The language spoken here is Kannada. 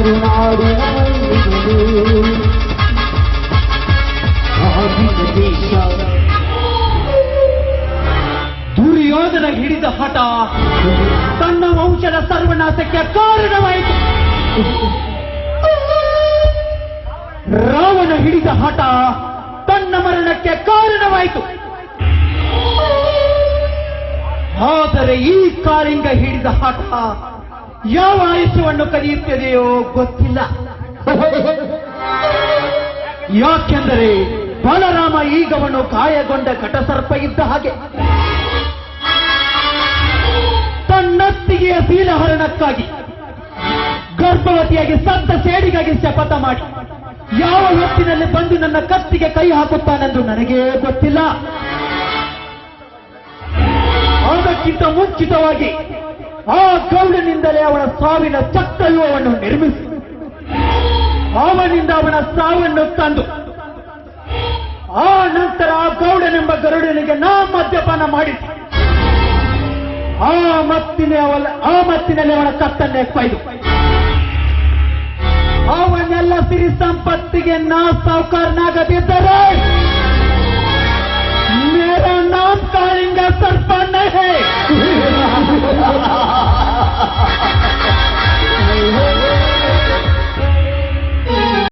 ಮರುನಾಡು ದೇಶ. ದುರ್ಯೋಧನ ಹಿಡಿದ ಹಠ. ತನ್ನ ವಂಶದ ಸರ್ವನಾಶಕ್ಕೆ ಕಾರಣವಾಯಿತು. ರಾವಣ ಹಿಡಿದ ಹಠ ತನ್ನ ಮರಣಕ್ಕೆ ಕಾರಣವಾಯಿತು. ಆದರೆ ಈ ಕಾರಿಂಗ ಹಿಡಿದ ಹಠ ಯಾವ ಆಯುಷ್ಯವನ್ನು ಕಲಿಯುತ್ತದೆಯೋ ಗೊತ್ತಿಲ್ಲ. ಯಾಕೆಂದರೆ ಬಲರಾಮ ಈಗವನ್ನು ಗಾಯಗೊಂಡ ಘಟಸರ್ಪ ಇದ್ದ ಹಾಗೆ. ತನ್ನತ್ತಿಗೆಯ ಶೀಲಹರಣಕ್ಕಾಗಿ ಗರ್ಭವತಿಯಾಗಿ ಸತ್ತ ಸೇಡಿಗಾಗಿ ಶಪಥ ಮಾಡಿ ಯಾವ ಹೊತ್ತಿನಲ್ಲಿ ಬಂದು ನನ್ನ ಕತ್ತಿಗೆ ಕೈ ಹಾಕುತ್ತಾನೆಂದು ನನಗೇ ಗೊತ್ತಿಲ್ಲ. ಅದಕ್ಕಿಂತ ಮುಂಚಿತವಾಗಿ ಆ ಗೌಡನಿಂದಲೇ ಅವನ ಸಾವಿನ ಚಕ್ರವ್ಯೂಹವನ್ನು ನಿರ್ಮಿಸಿ ಅವನಿಂದ ಅವನ ಸಾವನ್ನು ತಂದು, ಆ ನಂತರ ಆ ಗೌಡನೆಂಬ ಗರುಡನಿಗೆ ನಾ ಮದ್ಯಪಾನ ಮಾಡಿ ಆ ಮತ್ತಿನ ಆ ಮತ್ತಿನಲ್ಲಿ ಅವನ ಕತ್ತನ್ನೇ ಕೊಯ್ದು. ಅವನ್ನೆಲ್ಲ ಸಿರಿ ಸಂಪತ್ತಿಗೆ ನಾ ಸಾವುಕಾರನಾಗದಿದ್ದರೆ